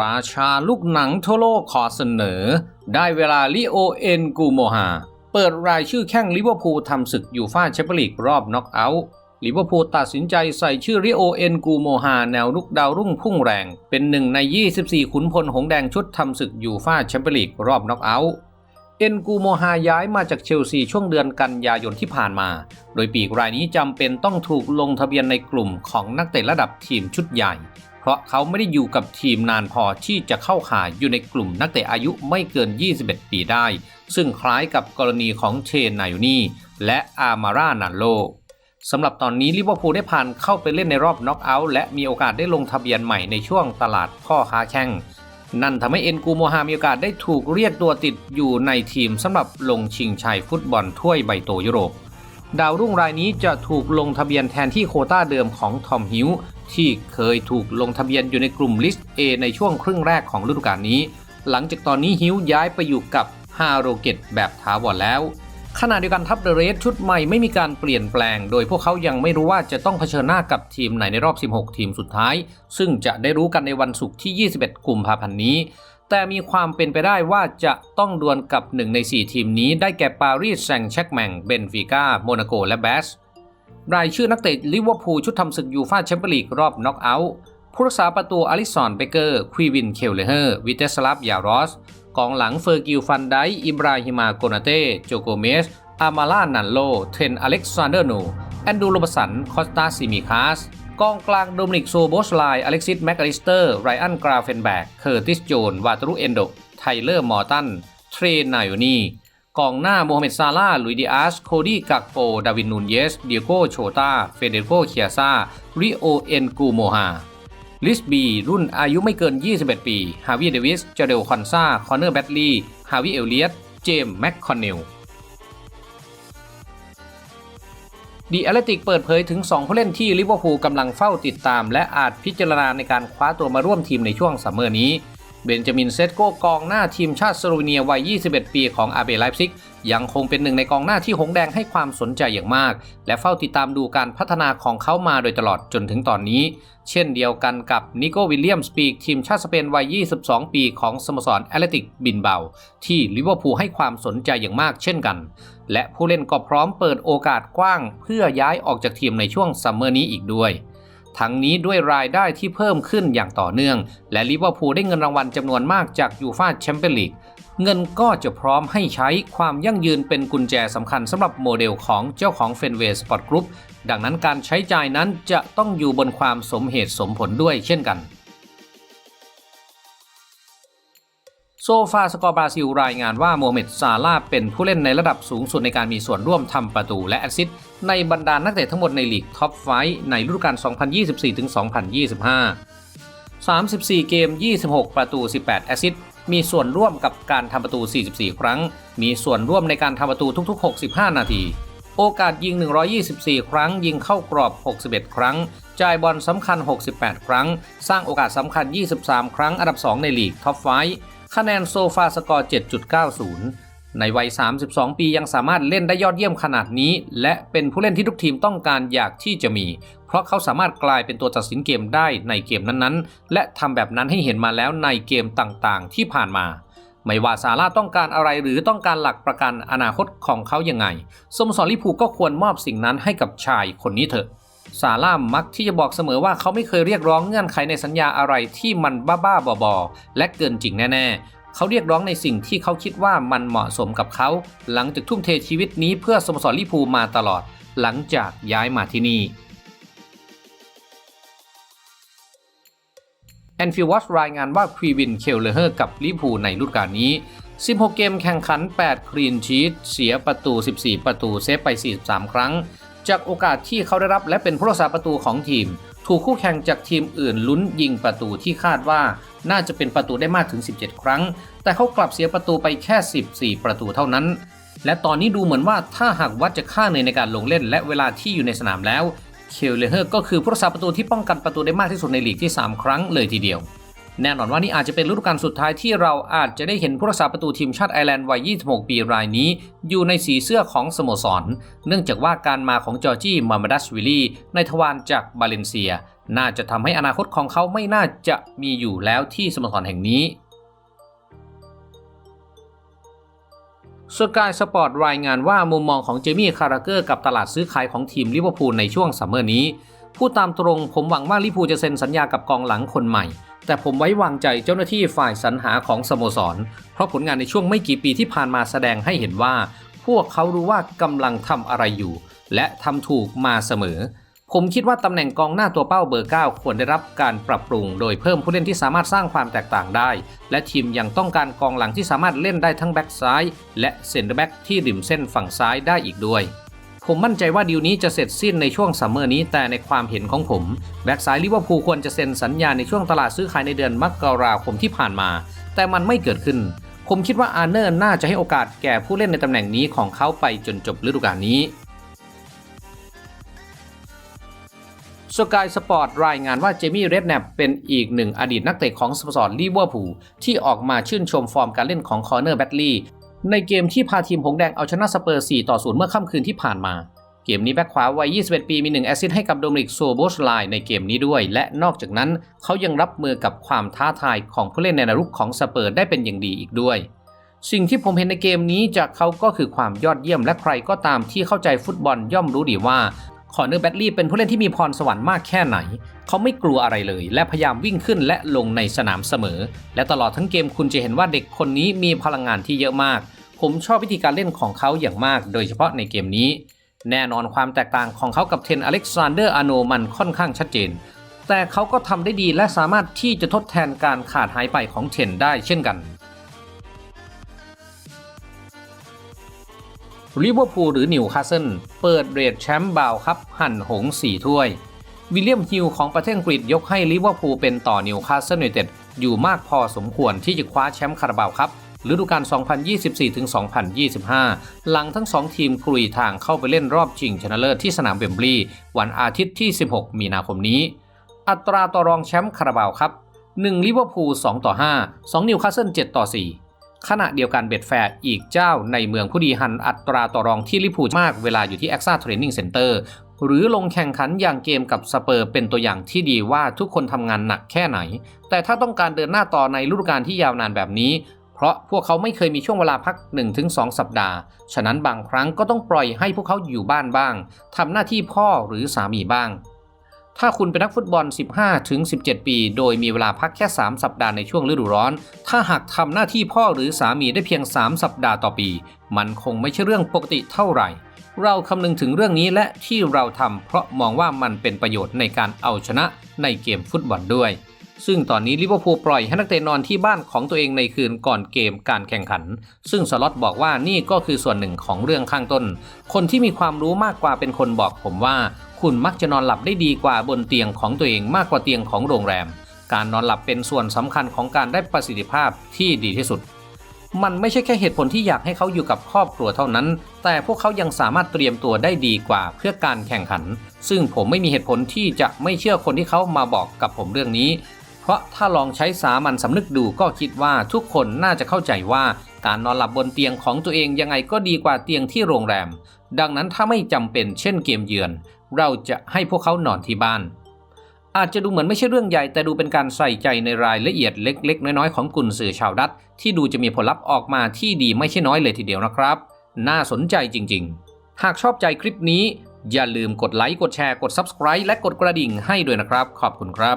ราชาลูกหนังทั่วโลกขอเสนอ ได้เวลาลิโอเอ็นกูโมฮาเปิดรายชื่อแข้งลิเวอร์พูลทำศึกยูฟ่าแชมเปี้ยนลีกรอบน็อกเอาท์ลิเวอร์พูลตัดสินใจใส่ชื่อริโอเอ็นกูโมฮาแนวลุกดาวรุ่งพุ่งแรง เป็นหนึ่งใน 24 ขุนพลหงแดงชุดทำศึกยูฟ่าแชมเปี้ยนลีกรอบน็อกเอาท์เอ็นกูโมฮาย้ายมาจากเชลซีช่วงเดือนกันยายนที่ผ่านมา โดยปีกรายนี้จำเป็นต้องถูกลงทะเบียนในกลุ่มของนักเตะระดับทีมชุดใหญ่ เพราะเขาไม่ได้อยู่กับทีมนานพอที่จะเข้าข่ายอยู่ในกลุ่มนักเตะอายุไม่เกิน 21 ปีได้ ซึ่งคล้ายกับกรณีของเชนนายูนี่และอามาร่านันโลสำหรับตอนนี้ลิเวอร์พูลได้ผ่านเข้าไปเล่นในรอบน็อกเอาท์และมีโอกาสได้ลงทะเบียนใหม่ในช่วงตลาดพ่อค้าแข่งนั่นทำให้เอ็นกูโมฮามีโอกาสได้ถูกเรียกตัวติดอยู่ในทีมสำหรับลงชิงชัยฟุตบอลถ้วยใบโตยุโรป ดาวรุ่งรายนี้จะถูกลงทะเบียนแทนที่โคต้าเดิมของทอมฮิวที่เคยถูกลงทะเบียนอยู่ในกลุ่มลิสต์ A ในช่วงครึ่งแรกของฤดูกาลนี้ หลังจากตอนนี้ฮิวย้ายไปอยู่กับฮาโรเกตแบบถาวรแล้วขณะเดียวกันทัพเดอะเรสชุดใหม่ไม่มีการเปลี่ยนแปลง โดยพวกเขายังไม่รู้ว่าจะต้องเผชิญหน้ากับทีมไหนในรอบ 16 ทีมสุดท้าย ซึ่งจะได้รู้กันในวันศุกร์ที่ 21 กุมภาพันธ์นี้ แต่มีความเป็นไปได้ว่าจะต้องดวลกับหนึ่งใน 4 ทีมนี้ได้แก่ปารีสแซงต์แชกแมงเบนฟิก้าโมนาโกและแบสรายชื่อนักเตะลิเวอร์พูลชุดทำศึกยูฟ่าแชมเปี้ยนลีกรอบน็อกเอาท์ผู้รักษาประตูอลิสันเบเกอร์ควีวินเคลเลเฮอร์วิเตสลาฟยารอสกองหลังเฟอร์กิลฟันไดอิบราฮิมาโกนาเต้โจโกเมสอามาลานันโล เทนอเล็กซานเดอร์โนแอนดูโรบสัน คอสตาซิมิคาส กองกลางโดมินิกโซโบสไลอเล็กซิสแมคอลิสเตอร์ไรอันกราเฟนแบกเคอร์ติสโจนวาตารุเอนโดไทเลอร์มอร์ตันเทรนนายนีกองหน้าโมฮัมเหม็ดซาลาลุยดิอาส โคดี้กักโป ดาวินนูนเยส เดียโกโชตา เฟเดโกเคียซาริโอเอ็นกูโมฮา ลิสบี รุ่นอายุไม่เกิน 21 ปี ฮาวิเดวิส เจเดลคอนซา คอนเนอร์แบตลีย์ฮาวิเอลเลียต เจมส์แมคคอนเนล ดีแอตเลติกเปิดเผยถึง 2 ผู้เล่นที่ลิเวอร์พูลกำลังเฝ้าติดตาม และอาจพิจารณาในการคว้าตัวมาร่วมทีมในช่วงซัมเมอร์นี้ เบนจามินเซตโกกองหน้าทีมชาติสโลวีเนียวัย 21 ปีของอาเบไลฟ์ซิก ยังคงเป็นหนึ่งในกองหน้าที่หงแดงให้ความสนใจอย่างมาก และเฝ้าติดตามดูการพัฒนาของเขามาโดยตลอดจนถึงตอนนี้ เช่นเดียวกันกับนิโกวิลเลียมสปีกทีมชาติสเปนวัย 22 ปีของสโมสรแอตเลติกบินเบาที่ลิเวอร์พูลให้ความสนใจอย่างมากเช่นกัน และผู้เล่นก็พร้อมเปิดโอกาสกว้าง เพื่อย้ายออกจากทีมในช่วงซัมเมอร์นี้อีกด้วย ทั้งนี้ด้วยรายได้ที่เพิ่มขึ้นอย่างต่อเนื่อง และลิเวอร์พูลได้เงินรางวัลจำนวนมากจากยูฟาแชมเปี้ยนลีกเงินก็จะพร้อมให้ใช้ความยั่งยืนเป็นกุญแจสำคัญสำหรับโมเดลของเจ้าของเฟนเวย์สปอร์ตกรุ๊ปดังนั้นการใช้จ่ายนั้นจะต้องอยู่บนความสมเหตุสมผลด้วยเช่นกัน โซฟาสกอร์บราซิลรายงานว่าโมเมดซาลาเป็นผู้เล่นในระดับสูงสุดในการมีส่วนร่วมทำประตูและแอสซิสต์ในบรรดานักเตะทั้งหมดในลีกท็อปไฟในฤดูกาล 2024-2025 34 เกม 26 ประตู 18 แอสซิสต์ มีส่วนร่วมกับการทำประตู 44 ครั้ง มีส่วนร่วมในการทำประตูทุกๆ 65 นาที โอกาสยิง 124 ครั้ง ยิงเข้ากรอบ 61 ครั้ง จ่ายบอลสำคัญ 68 ครั้ง สร้างโอกาสสำคัญ 23 ครั้ง อันดับ 2 ในลีกท็อปไฟ คะแนนโซฟาสกอร์ 7.90 ในวัย 32 ปียังสามารถเล่นได้ยอดเยี่ยมขนาดนี้ และเป็นผู้เล่นที่ทุกทีมต้องการอยากที่จะมี เพราะเขาสามารถกลายเป็นตัวตัดสินเกมได้ในเกมนั้นๆ และทำแบบนั้นให้เห็นมาแล้วในเกมต่างๆ ที่ผ่านมาไม่ว่าซาร่าต้องการอะไรหรือต้องการหลักประกันอนาคตของเขายังไงสโมสรลิพูก็ควรมอบสิ่งนั้นให้กับชายคนนี้เถอะ ซาร่ามักที่จะบอกเสมอว่าเขาไม่เคยเรียกร้องเงื่อนไขในสัญญาอะไรที่มันบ้าๆบอๆและเกินจริงแน่ๆ เขาเรียกร้องในสิ่งที่เขาคิดว่ามันเหมาะสมกับเขา หลังจากทุ่มเทชีวิตนี้เพื่อสโมสรลิเวอร์พูมาตลอด หลังจากย้ายมาที่นี่แอนฟิวอชรายงานว่าควีวินเคลเลอร์กับลิเวอร์พูในฤดูกาลนี้ 16 เกมแข่งขัน 8 คลีนชีตเสียประตู 14 ประตู เซฟไป 43 ครั้ง จากโอกาสที่เขาได้รับและเป็นผู้รักษาประตูของทีม ถูกคู่แข่งจากทีมอื่นลุ้นยิงประตูที่คาดว่า น่าจะเป็นประตูได้มากถึง 17 ครั้ง แต่เขากลับเสียประตูไปแค่ 14 ประตูเท่านั้น และตอนนี้ดูเหมือนว่าถ้าหากวัดจากค่าเหนื่อยในการลงเล่น และเวลาที่อยู่ในสนามแล้วเคลเลอร์ก็คือผู้รักษาประตูที่ป้องกันประตูได้มากที่สุดในลีกที่ 3 ครั้งเลยทีเดียว แน่นอนว่านี่อาจจะเป็นฤดูกาลสุดท้ายที่เราอาจจะได้เห็นผู้รักษาประตูทีมชาติไอร์แลนด์วัย 26 ปีรายนี้ อยู่ในสีเสื้อของสโมสร เนื่องจากว่าการมาของจอร์จี้มามาดัชวิลลีในทวารจากบาเลนเซีย น่าจะทำให้อนาคตของเขาไม่น่าจะมีอยู่แล้วที่สโมสรแห่งนี้สกายสปอร์ตรายงานว่ามุมมองของเจมี่คาราเกอร์กับตลาดซื้อขายของทีมลิเวอร์พูลในช่วงซัมเมอร์นี้ พูดตามตรงผมหวังว่าลิเวอร์พูลจะเซ็นสัญญากับกองหลังคนใหม่ แต่ผมไว้วางใจเจ้าหน้าที่ฝ่ายสรรหาของสโมสร เพราะผลงานในช่วงไม่กี่ปีที่ผ่านมาแสดงให้เห็นว่า พวกเขารู้ว่ากำลังทำอะไรอยู่ และทำถูกมาเสมอ ผมคิดว่าตำแหน่งกองหน้าตัวเป้าเบอร์ 9 ควรได้รับการปรับปรุง โดยเพิ่มผู้เล่นที่สามารถสร้างความแตกต่างได้ และทีมยังต้องการกองหลังที่สามารถเล่นได้ทั้งแบ็กซ้าย และเซนเตอร์แบ็กที่ริมเส้นฝั่งซ้ายได้อีกด้วย ผมมั่นใจว่าดีลนี้จะเสร็จสิ้นในช่วงซัมเมอร์นี้ แต่ในความเห็นของผม แบ็กซ้ายลิเวอร์พูลควรจะเซ็นสัญญาในช่วงตลาดซื้อขายในเดือนมกราคมที่ผ่านมา แต่มันไม่เกิดขึ้น ผมคิดว่าอาร์เนอร์น่าจะให้โอกาสแก่ผู้เล่นในตำแหน่งนี้ของเขาไปจนจบฤดูกาลนี้สกายสปอร์ตรายงานว่าเจมี่เรดแนปเป็นอีกหนึ่งอดีตนักเตะของสโมสรลิเวอร์พูลที่ออกมาชื่นชมฟอร์มการเล่นของคอร์เนอร์แบตลีย์ ในเกมที่พาทีมหงแดงเอาชนะสเปอร์ 4 ต่อ 0 เมื่อค่ำคืนที่ผ่านมา เกมนี้แบ็คขวาวัย 21 ปีมี 1 แอสซิสต์ให้กับโดมินิกโซโบชไลน์ในเกมนี้ด้วย และนอกจากนั้นเขายังรับมือกับความท้าทายของผู้เล่นในนรุกของสเปอร์ได้เป็นอย่างดีอีกด้วย สิ่งที่ผมเห็นในเกมนี้จากเขาก็คือความยอดเยี่ยมและใครก็ตามที่เข้าใจฟุตบอลย่อมรู้ดีว่า คอร์เนอร์แบตลีย์เป็นผู้เล่นที่มีพรสวรรค์มากแค่ไหน เขาไม่กลัวอะไรเลย และพยายามวิ่งขึ้นและลงในสนามเสมอ และตลอดทั้งเกมคุณจะเห็นว่าเด็กคนนี้มีพลังงานที่เยอะมาก ผมชอบวิธีการเล่นของเขาอย่างมาก โดยเฉพาะในเกมนี้ แน่นอนความแตกต่างของเขากับเทนอเล็กซานเดอร์อาโนมันค่อนข้างชัดเจน แต่เขาก็ทำได้ดีและสามารถที่จะทดแทนการขาดหายไปของเทนได้เช่นกัน ลิเวอร์พูลหรือนิวคาสเซิลเปิดเรทแชมป์บาวครับ หั่นหงสี่ถ้วย วิลเลียมฮิลของประเทศอังกฤษยกให้ลิเวอร์พูลเป็นต่อนิวคาสเซิลยูไนเต็ดอยู่มากพอสมควรที่จะคว้าแชมป์คาราบาวครับฤดูกาล 2024-2025 หลังทั้งสองทีมกลุยทางเข้าไปเล่นรอบชิงชนะเลิศที่สนามเบมบลีวันอาทิตย์ที่ 16 มีนาคมนี้ อัตราต่อรองแชมป์คาราบาวครับ1ลิเวอร์พูล2ต่อ5 2นิวคาสเซิล7ต่อ4 ขณะเดียวกันเบ็ดแฟร์อีกเจ้าในเมืองผู้ดีหันอัตราต่อรองที่ลิพูมากเวลาอยู่ที่ AXA Training Center หรือลงแข่งขันอย่างเกมกับสเปอร์เป็นตัวอย่างที่ดีว่าทุกคนทำงานหนักแค่ไหน แต่ถ้าต้องการเดินหน้าต่อในฤดูกาลที่ยาวนานแบบนี้ เพราะพวกเขาไม่เคยมีช่วงเวลาพัก 1-2 สัปดาห์ ฉะนั้นบางครั้งก็ต้องปล่อยให้พวกเขาอยู่บ้านบ้างทำหน้าที่พ่อหรือสามีบ้าง ถ้าคุณเป็นนักฟุตบอล 15-17 ปี โดยมีเวลาพักแค่ 3 สัปดาห์ในช่วงฤดูร้อน ถ้าหากทำหน้าที่พ่อหรือสามีได้เพียง 3 สัปดาห์ต่อปี มันคงไม่ใช่เรื่องปกติเท่าไหร่ เราคำนึงถึงเรื่องนี้และที่เราทำเพราะมองว่ามันเป็นประโยชน์ในการเอาชนะในเกมฟุตบอลด้วย ซึ่งตอนนี้ลิเวอร์พูลปล่อยให้นักเตะนอนที่บ้านของตัวเองในคืนก่อนเกมการแข่งขัน ซึ่งสล็อตบอกว่านี่ก็คือส่วนหนึ่งของเรื่องข้างต้น คนที่มีความรู้มากกว่าเป็นคนบอกผมว่า คุณมักจะนอนหลับได้ดีกว่าบนเตียงของตัวเองมากกว่าเตียงของโรงแรม การนอนหลับเป็นส่วนสำคัญของการได้ประสิทธิภาพที่ดีที่สุดมันไม่ใช่แค่เหตุผลที่อยากให้เขาอยู่กับครอบครัวเท่านั้น แต่พวกเขายังสามารถเตรียมตัวได้ดีกว่าเพื่อการแข่งขัน ซึ่งผมไม่มีเหตุผลที่จะไม่เชื่อคนที่เขามาบอกกับผมเรื่องนี้ เพราะถ้าลองใช้สามัญสำนึกดูก็คิดว่าทุกคนน่าจะเข้าใจว่าการนอนหลับบนเตียงของตัวเองยังไงก็ดีกว่าเตียงที่โรงแรม ดังนั้นถ้าไม่จำเป็นเช่นเกมเยือน เราจะให้พวกเขานอนที่บ้าน อาจจะดูเหมือนไม่ใช่เรื่องใหญ่แต่ดูเป็นการใส่ใจในรายละเอียดเล็ก ๆ น้อยๆของกุนสื่อชาวดัตที่ดูจะมีผลลัพธ์ออกมาที่ดีไม่ใช่น้อยเลยทีเดียวนะครับ น่าสนใจจริงๆ หากชอบใจคลิปนี้ อย่าลืมกดไลค์กดแชร์กด Subscribe และกดกระดิ่งให้ด้วยนะครับ ขอบคุณครับ